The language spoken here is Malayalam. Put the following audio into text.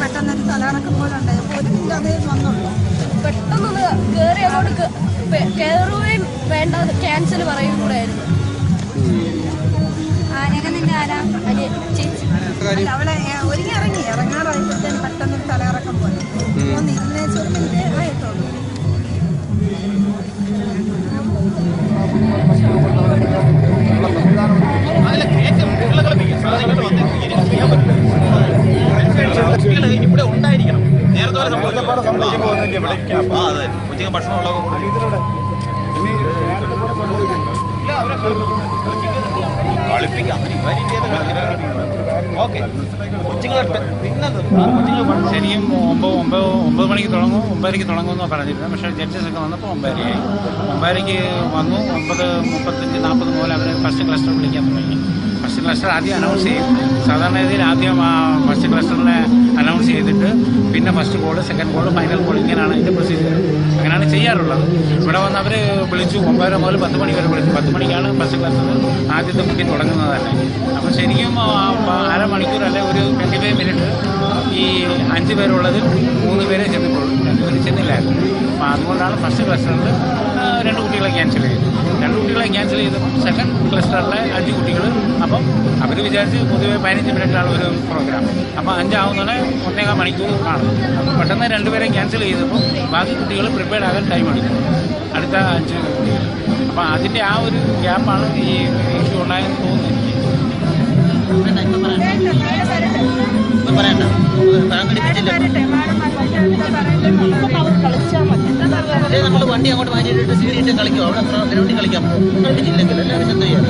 പെട്ടെന്നൊരു തലകറക്കം പോലെ ഉണ്ടായി. ഒരു അതേ വന്നുള്ളൂ. പെട്ടെന്ന് കയറി അങ്ങോട്ട് കയറുകയും വേണ്ട ക്യാൻസൽ പറയുകയും കൂടെ ആയിരുന്നു. അവളെ ഒരുങ്ങി ഇറങ്ങി. ഇറങ്ങാറായപ്പോഴത്തേന് പെട്ടെന്നൊരു തലകറക്കം പോലെ. ഉച്ചയ്ക്ക് ഭക്ഷണം ഉള്ളത് കളിപ്പിക്കാം അങ്ങനെ ഇവരും ചെയ്ത് ഓക്കെ. കൊച്ചുങ്ങളെ പിന്നെ കൊച്ചുങ്ങൾ ശരിക്കും ഒമ്പത് ഒമ്പത് ഒമ്പത് മണിക്ക് തുടങ്ങും ഒമ്പതരയ്ക്ക് തുടങ്ങുമെന്ന് പറഞ്ഞിരുന്നത് പക്ഷെ ജഡ്ജസ് ഒക്കെ വന്നപ്പോൾ ഒമ്പതരയായി ഒമ്പതരയ്ക്ക് വന്നു ഒമ്പത് മുപ്പത്തഞ്ച് നാൽപ്പത് മുതൽ അവർ ഫസ്റ്റ് ക്ലസ്റ്റർ വിളിക്കാൻ തുടങ്ങി ഫസ്റ്റ് ക്ലസ്റ്റർ ആദ്യം അനൗൺസ് ചെയ്യും സാധാരണ രീതിയിൽ ആദ്യം ഫസ്റ്റ് ക്ലസ്റ്ററിനെ അനൗൺസ് ചെയ്തിട്ട് പിന്നെ first ball second ball final ball ഇങ്ങനെയാണ് അതിന്റെ പ്രൊസീജിയർ അങ്ങനെയാണ് ചെയ്യാറുള്ളത്. ഇവിടെ വന്ന് അവർ വിളിച്ചു ഒമ്പതര മുതൽ പത്ത് മണി വരെ വിളിച്ചു. പത്ത് മണിക്കാണ് ഫസ്റ്റ് ക്ലാസ് ആദ്യത്തെ കുട്ടി തുടങ്ങുന്നത് തന്നെ. അപ്പോൾ ശരിക്കും അര മണിക്കൂർ അല്ലെ ഒരു ട്വന്റി ഫൈവ് മിനിറ്റ് ഈ അഞ്ച് പേരുള്ളതിൽ മൂന്ന് പേരെ ചെന്നിട്ടുള്ളൂ. രണ്ട് പേര് ചെന്നില്ലായിരുന്നു. അപ്പോൾ അതുകൊണ്ടാണ് ഫസ്റ്റ് ക്ലസ്റ്ററിൽ രണ്ട് കുട്ടികളെ ക്യാൻസൽ ചെയ്തത്. കുട്ടികളെ ക്യാൻസൽ ചെയ്തപ്പോൾ സെക്കൻഡ് ക്ലസ്റ്ററിലെ അഞ്ച് കുട്ടികൾ അപ്പം അവർ വിചാരിച്ച് പൊതുവെ പതിനഞ്ച് മിനിറ്റാണ് ഒരു പ്രോഗ്രാം അപ്പം അഞ്ചാവുന്നതോടെ ഒന്നേകാൽ മണിക്കൂർ കാണും അപ്പം പെട്ടെന്ന് രണ്ടുപേരെ ക്യാൻസൽ ചെയ്തപ്പോൾ ബാക്കി കുട്ടികൾ പ്രിപ്പയർഡ് ആകാൻ ടൈം എടുക്കും. അടുത്ത അഞ്ച് കുട്ടികൾ അപ്പം അതിന്റെ ആ ഒരു ഗ്യാപ്പാണ് ഈ ഇഷ്യൂ ഉണ്ടായെന്ന് തോന്നുന്നു എനിക്ക്. പറയണ്ട. നമ്മൾ വണ്ടി അങ്ങോട്ട് മാറ്റിയിട്ട് സീരിയിട്ട് കളിക്കുമോ അവിടെ ഗ്രൗണ്ടിൽ കളിക്കാം കളിച്ചില്ലെങ്കിൽ എല്ലാവരും എന്ത് ചെയ്യാൻ